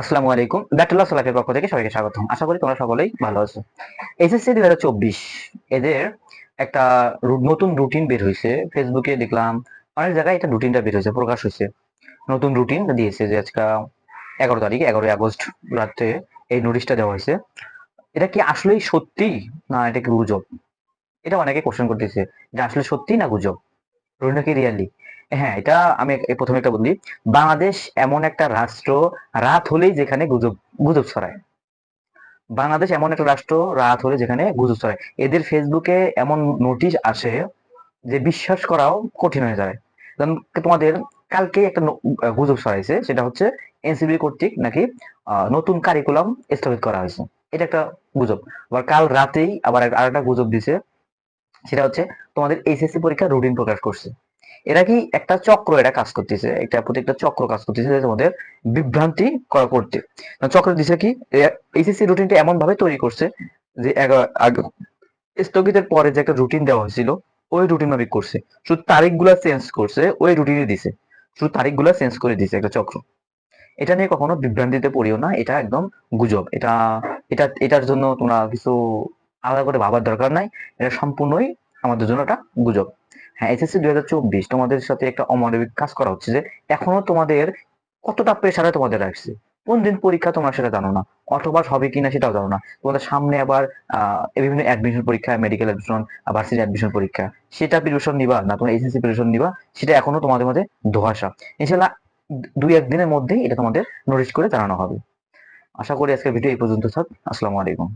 আসসালামু আলাইকুম। ব্যাটুল্লাহ সালাফের পক্ষ থেকে সবাইকে স্বাগতম। আশা করি তোমরা সকলেই ভালো আছো। এসএসসি দুই হাজার চব্বিশ, এদের একটা নতুন রুটিন বের হয়েছে ফেসবুকে দেখলাম, অনেক জায়গায় এটা রুটিনটা বের হয়েছে প্রকাশ হয়েছে নতুন রুটিন দিয়েছে যে আজকে এগারো তারিখ, এগারোই আগস্ট রাত্রে এই নোটিশটা দেওয়া হয়েছে। এটা কি আসলেই সত্যি না এটা কি গুজব? এটা অনেকে কোশ্চেন করতেছে যে আসলে সত্যি না গুজব? রুটিনটা কি রিয়ালি হ্যাঁ এটা আমি প্রথমে একটা বলি। বাংলাদেশ এমন একটা রাষ্ট্র, রাত হলেই যেখানে গুজব গুজব ছড়ায়। বাংলাদেশ এমন একটা রাষ্ট্র, রাত হলে যেখানে গুজব ছড়ায়। এদের ফেসবুকে এমন নোটিশ আসে যে বিশ্বাস করাও কঠিন হয়ে যায়। যেমন তোমাদের কালকে একটা গুজব ছড়াইছে, সেটা হচ্ছে এনসিবি কর্তৃক নাকি নতুন কারিকুলাম স্থগিত করা হয়েছে। এটা একটা গুজব। আবার কাল রাতেই আবার আর একটা গুজব দিছে, সেটা হচ্ছে তোমাদের এইচএসসি পরীক্ষার রুটিন প্রকাশ করছে। এরা কি একটা চক্র এটা কাজ করতেছে, একটা চক্র কাজ করতেছে তোমাদের বিভ্রান্তি করা করতে। চক্র দিছে কি এইচএসসি রুটিনটা এমন ভাবে তৈরি করছে যে স্থগিতের পরে যে একটা রুটিন দেওয়া হয়েছিল, ওই রুটিন মাফিক করছে। শুধু তারিখগুলা চেঞ্জ করছে, ওই রুটিনে দিছে। শুধু তারিখগুলা চেঞ্জ করে দিছে একটা চক্র। এটা নিয়ে কখনো বিভ্রান্তিতে পড়িও না, এটা একদম গুজব। এটা এটা, এটার জন্য তোমরা কিছু আলাদা করে ভাবার দরকার নাই, এটা সম্পূর্ণই আমাদের জন্য একটা গুজব। হ্যাঁ এসএসসি দুই হাজার চব্বিশ তোমাদের সাথে একটা অমানবিক কাজ করা হচ্ছে যে এখনও তোমাদের কতটা প্রেশারে তোমাদের রাখছে কোন দিন পরীক্ষা তোমরা সেটা জানো না অথবা হবে কিনা সেটাও জানো না। তোমাদের সামনে আবার বিভিন্ন অ্যাডমিশন পরীক্ষা মেডিকেল অ্যাডমিশন ভার্সিটি অ্যাডমিশন পরীক্ষা, সেটা প্রিপারেশন নিবা না তোমরা এসএসসি প্রিপারেশন নিবা, সেটা এখনও তোমাদের মধ্যে ধোয়াশা। ইনশাল্লাহ দুই একদিনের মধ্যেই এটা তোমাদের নোটিশ করে জানানো হবে। আশা করি আজকের ভিডিও এই পর্যন্ত থাক। আসসালামু আলাইকুম।